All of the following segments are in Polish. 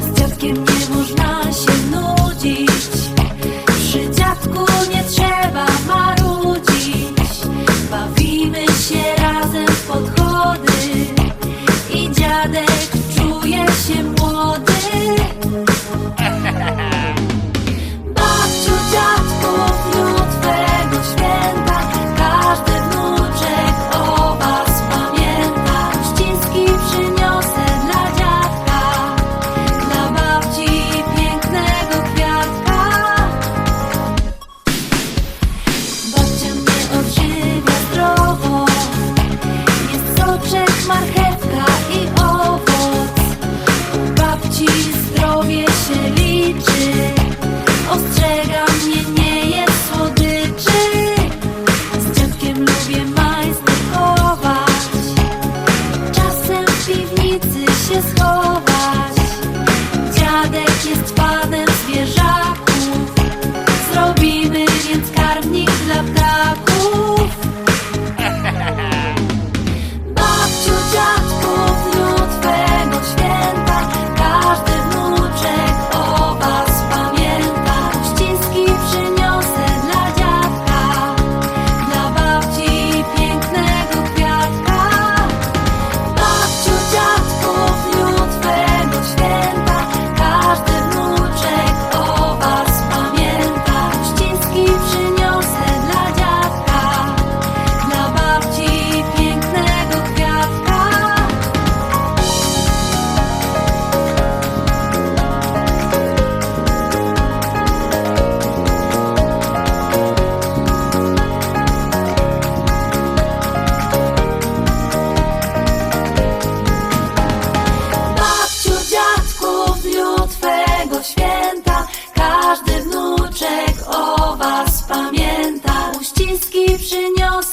Z dziadkiem nie można się nudzić. Przy dziadku nie trzeba marudzić. Bawimy się razem w podchody. I dziadek czuje się młody Oh.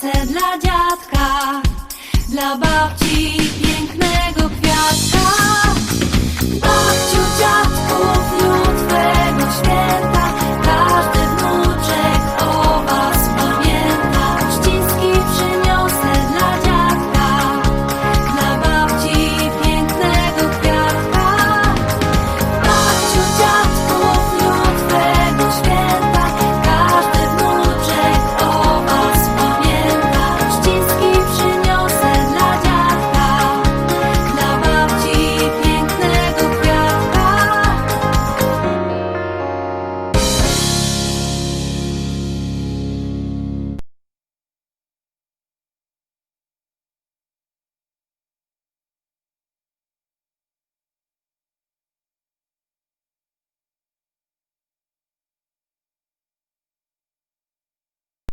dla dziadka, dla babci.